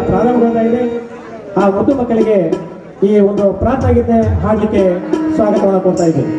ಪ್ರಾರಂಭಗೊಂಡಾಗಿದೆ ಆ ಒಂದು ಮಕ್ಕಳಿಗೆ ಈ ಒಂದು ಪ್ರಾರ್ಥನೆ ಹಾಡಲಿಕ್ಕೆ ಸ್ವಾಗತವನ್ನು ಕೊಡ್ತಾ ಇದ್ದೀವಿ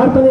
Zarpa de